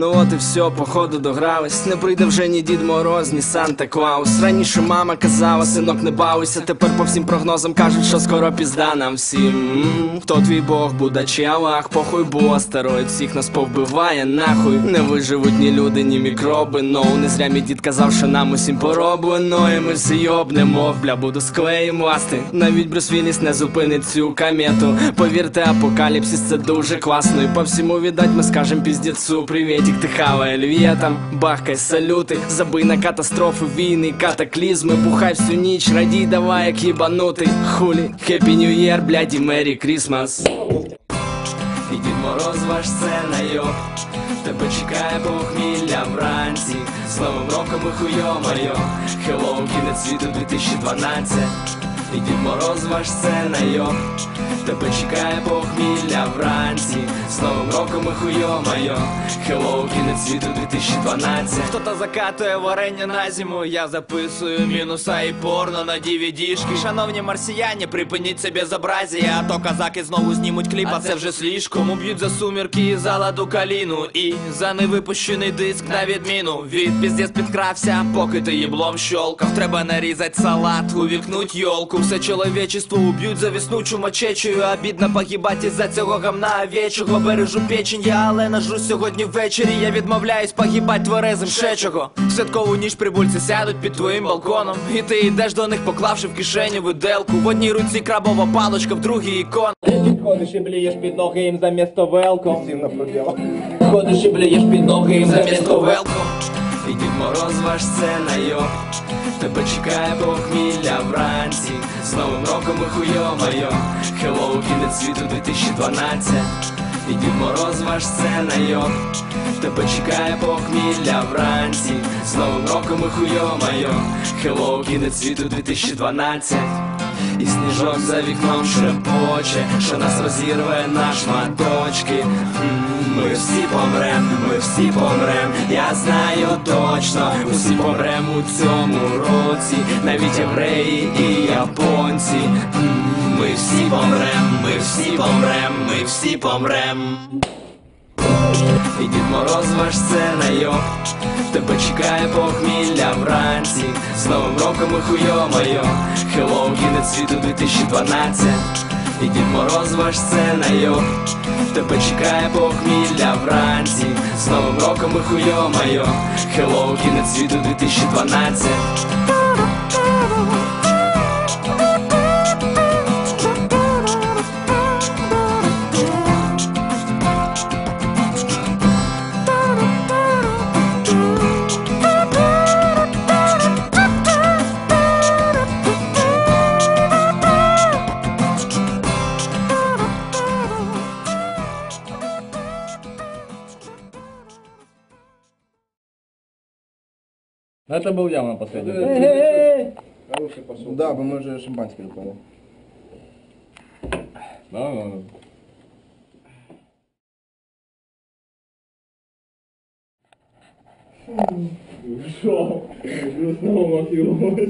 Ну от і все, походу догрались. Не прийде вже ні Дід Мороз, ні Санта Клаус. Раніше мама казала, синок, не бавися. Тепер по всім прогнозам кажуть, що скоро пізда нам всім. Хто твій Бог, Буда чи Аллах, похуй, бо астероїд всіх нас повбиває, нахуй. Не виживуть ні люди, ні мікроби. Ноу, не зря мій дід казав, що нам усім пороблено. І ми всі йобнемо, бля, буду склеїм ласти. Навіть Брюс Вілліс не зупинить цю комету. Повірте, апокаліпсис це дуже класно. І по всьому віддать ми скажем піздецу. Привітик, ти хавай львєтам, бахкай салюти, забий на катастрофи, війни, катаклізми, бухай всю ніч, радій, давай, як їбанутий. Хулі, Happy New Year, блядь, і Merry Christmas. І Дід Мороз ваш сценайок Тебе чекає похмілля вранці. З новим роком і хуйомайо. Хеллоу, кінець світу 2012 І Дід Мороз ваш сценайок Тебе чекає похмілля вранці. З новим роком і хуйомайо. Хеллоу, кінець світу 2012 Хто-то закатує варення на зиму, я записую мінуса і порно на DVD-шки Шановні марсіяни, припиніть це безобразія, а то казаки знову знімуть кліп, а це вже слишком. Уб'ють за сумірки і за ладу каліну. І за невипущений диск на відміну. Від піздець підкрався, поки ти їблом щолкав. Треба нарізать салат, увікнуть йолку Все чоловічество уб'ють за віснучу мачечею Обідно погибать із-за цього гамна овечого. Бережу печень я, але нажу сьогодні ввечері. Я відмовляюсь погибать тверезим ще чого. В святкову ніч прибульці сядуть під твоїм балконом. І ти йдеш до них, поклавши в кишеню виделку. В одній руці крабова палочка, в другій ікон Ходиш і блієш під ноги їм замісто велком. Ходиш і блієш під ноги їм замісто велком. І Дід Мороз ваш сценайок Тебе чекає похмілля вранці З новим роком і хуйомайо Хеллоу, кінець світу 2012 І Мороз ваш сценайок Тебе чекає похмілля вранці. З новим роком і хуйомайо Хеллоу, кінець світу 2012 і сніжок за вікном шепоче, що нас розірве на шматочки. Ми всі помрем, ми всі помрем, я знаю точно, усі помрем у цьому році, навіть євреї і японці. Ми всі помрем, ми всі помрем, ми всі помрем. І Дід Мороз ваш сценайок Тебе чекає похмілля вранці. З новим роком і хуйомайо Хеллоу, кінець світу 2012 І Дід Мороз ваш сценайок Тебе чекає похмілля вранці. З новим роком і хуйомайо Хеллоу, кінець світу 2012 Ну, Это был явно последний. Хороший пошел. Да, бо ми вже шампанське випали. Да, да, да. Що? Снова махилось.